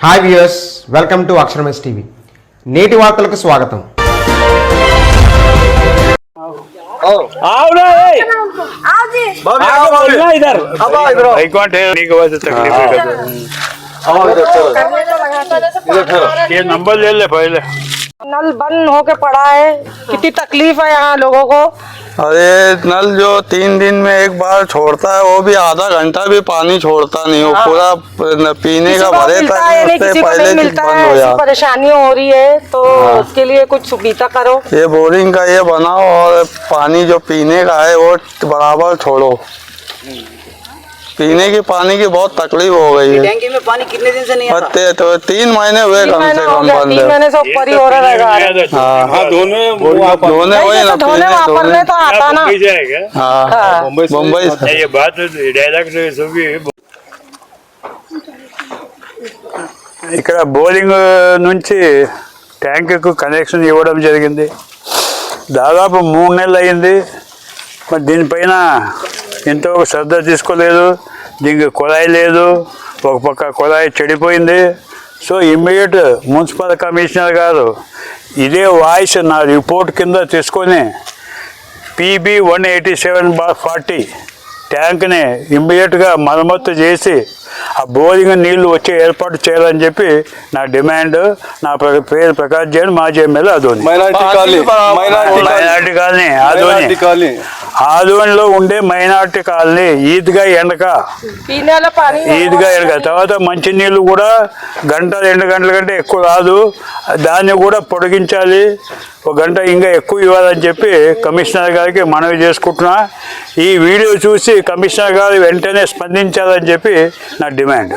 Hi viewers welcome to అక్షరమస్ TV నేటి వార్తలకు స్వాగతం అవునా ఏయ్! आओ जी आगे बोलना इधर भाई कौन है नहीं को वजह तकलीफ है करने तो लगा ये नंबर ले ले पहले नल बंद होके पड़ा है। कितनी तकलीफ़ है यहाँ लोगों को? अरे नल जो तीन दिन में एक बार छोड़ता है वो भी आधा घंटा भी पानी छोड़ता नहीं वो पूरा पीने का भरे है किसी पहले मिलता है हो जाता। परेशानी हो रही है तो उसके लिए कुछ सुविधा करो। ये बोरिंग का ये बनाओ और पानी जो पीने का है वो बराबर छोड़ो। पीने की पानी की बहुत तकलीफ हो गई है टैंकी में पानी कितने दिन से नहीं आता ते- तो तीन महीने हुए तीन कम महीने से हो कम गया बंद तीन है महीने से ऊपर ही हो रहा है हाँ हाँ दोनों धोने नहीं, वही जैसे ना धोने पीने वापरने धोने तो आता ना मुंबई से है क्या हाँ हाँ। मुंबई से ये बात डायरेक्ट सभी ఇక్కడ బోరింగ్ నుంచి ట్యాంకుకు కనెక్షన్ ఇవ్వడం జరిగింది దాదాపు మూడు నెలలు అయింది మరి దీనిపైన ఎంతో శ్రద్ధ తీసుకోలేదు దీనికి కుళాయి లేదు ఒక పక్క కుళాయి చెడిపోయింది. సో ఇమ్మీడియట్ మున్సిపల్ కమిషనర్ గారు ఇదే వాయిస్ నా రిపోర్ట్ కింద తీసుకొని PB one eighty seven bar forty ట్యాంక్ని ఇమ్మీడియట్గా మరమ్మతు చేసి ఆ బోరింగ్ నీళ్ళు వచ్చే ఏర్పాటు చేయాలని చెప్పి నా డిమాండ్ నా ప్ర- పేరు ప్రకాష్ జైన్ మాజీ MLA Adoni. Minority colony minority ఆదోన్లో ఉండే మైనార్టీ కాలనీ ఈద్గా ఎండక. ఈద్గా ఎండక. తర్వాత మంచినీళ్ళు కూడా గంట రెండు గంటల కంటే ఎక్కువ కాదు. దాన్ని కూడా పొడిగించాలి. ఒక గంట ఇంకా ఎక్కువ ఇవ్వాలని చెప్పి కమిషనర్ గారికి మనవి చేసుకుంటున్నా. ఈ వీడియో చూసి కమిషనర్ గారు వెంటనే స్పందించాలని చెప్పి నా డిమాండ్.